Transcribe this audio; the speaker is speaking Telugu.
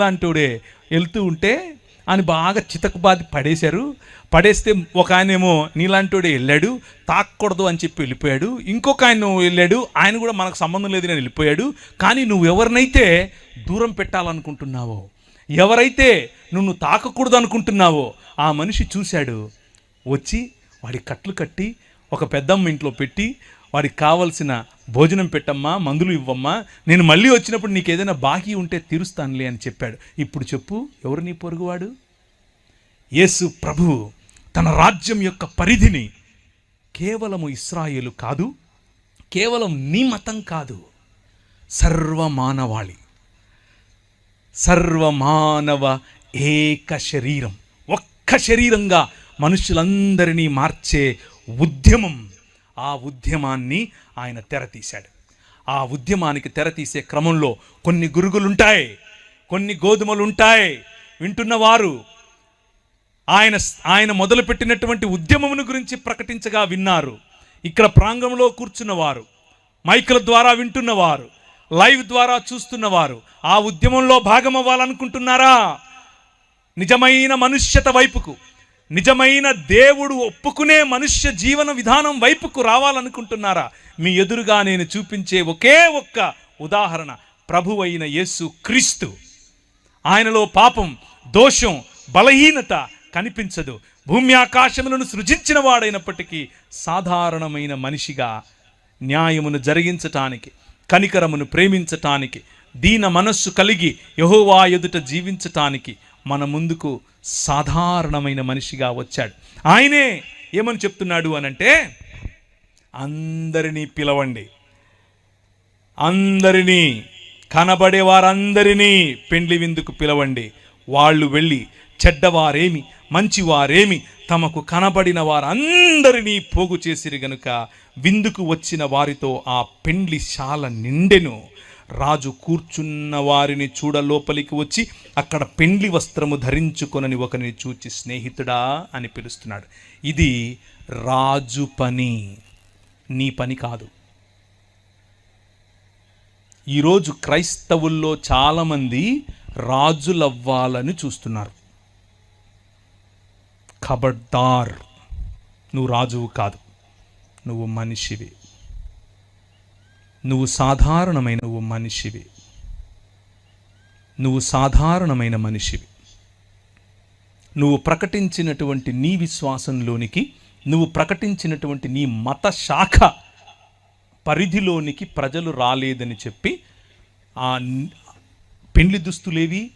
లాంటోడే వెళ్తూ ఉంటే ఆయన బాగా చితకబాది పడేశారు. పడేస్తే ఒక ఆయనేమో నీలాంటోడే వెళ్ళాడు తాకూడదు అని చెప్పి వెళ్ళిపోయాడు. ఇంకొక ఆయన వెళ్ళాడు ఆయన కూడా మనకు సంబంధం లేదు నేను వెళ్ళిపోయాడు. కానీ నువ్వు ఎవరినైతే దూరం పెట్టాలనుకుంటున్నావో ఎవరైతే నువ్వు తాకకూడదు అనుకుంటున్నావో ఆ మనిషి చూశాడు. వచ్చి వాడి కట్లు కట్టి ఒక పెద్దమ్మ ఇంట్లో పెట్టి వాడికి కావలసిన భోజనం పెట్టమ్మా మందులు ఇవ్వమ్మా నేను మళ్ళీ వచ్చినప్పుడు నీకు ఏదైనా బాకీ ఉంటే తీరుస్తానులే అని చెప్పాడు. ఇప్పుడు చెప్పు ఎవరు నీ పొరుగువాడు? యేసు ప్రభు తన రాజ్యం యొక్క పరిధిని కేవలము ఇస్రాయేలు కాదు కేవలం నీ మతం కాదు సర్వమానవాళి సర్వమానవ ఏక శరీరం ఒక్క శరీరంగా మనుషులందరినీ మార్చే ఉద్యమం ఆ ఉద్యమాన్ని ఆయన తెరతీశాడు. ఆ ఉద్యమానికి తెరతీసే క్రమంలో కొన్ని గురుగులుంటాయి కొన్ని గోధుమలుంటాయి. వింటున్నవారు ఆయన ఆయన మొదలుపెట్టినటువంటి ఉద్యమమును గురించి ప్రకటించగా విన్నారు. ఇక్కడ ప్రాంగంలో కూర్చున్నవారు మైకుల ద్వారా వింటున్నవారు లైవ్ ద్వారా చూస్తున్నవారు ఆ ఉద్యమంలో భాగం అవ్వాలనుకుంటున్నారా నిజమైన మనుష్యత వైపుకు నిజమైన దేవుడు ఒప్పుకునే మనుష్య జీవన విధానం వైపుకు రావాలనుకుంటున్నారా? మీ ఎదురుగా నేను చూపించే ఒకే ఒక్క ఉదాహరణ ప్రభువైన యేసు క్రీస్తు. ఆయనలో పాపం దోషం బలహీనత కనిపించదు. భూమి ఆకాశములను సృజించిన వాడైనప్పటికీ సాధారణమైన మనిషిగా న్యాయమును జరిగించటానికి కనికరమును ప్రేమించటానికి దీన మనస్సు కలిగి యహోవా ఎదుట జీవించటానికి మన ముందుకు సాధారణమైన మనిషిగా వచ్చాడు. ఆయనే ఏమని చెప్తున్నాడు అనంటే అందరినీ పిలవండి. అందరినీ కనబడే వారందరినీ పెండ్లి విందుకు పిలవండి. వాళ్ళు వెళ్ళి చెడ్డవారేమి మంచివారేమి తమకు కనబడిన వారందరినీ పోగు చేసిరి గనుక విందుకు వచ్చిన వారితో ఆ పెండ్లి శాల నిండెను. రాజు కూర్చున్న వారిని చూడ లోపలికి వచ్చి అక్కడ పెండ్లి వస్త్రము ధరించుకొనని ఒకరిని చూచి స్నేహితుడా? అని పిలుస్తున్నాడు. ఇది రాజు పని. నీ పని కాదు. ఈరోజు క్రైస్తవుల్లో చాలామంది రాజులవ్వాలని చూస్తున్నారు. ఖబర్దార్ నువ్వు రాజువు కాదు. నువ్వు మనిషివి. నువ్వు సాధారణమైన నువ్వు మనిషివి. నువ్వు సాధారణమైన మనిషివి. నువ్వు ప్రకటించినటువంటి నీ విశ్వాసంలోనికి నువ్వు ప్రకటించినటువంటి నీ మత శాఖ పరిధిలోనికి ప్రజలు రాలేదని చెప్పి ఆ పెండ్లి దుస్తులేవి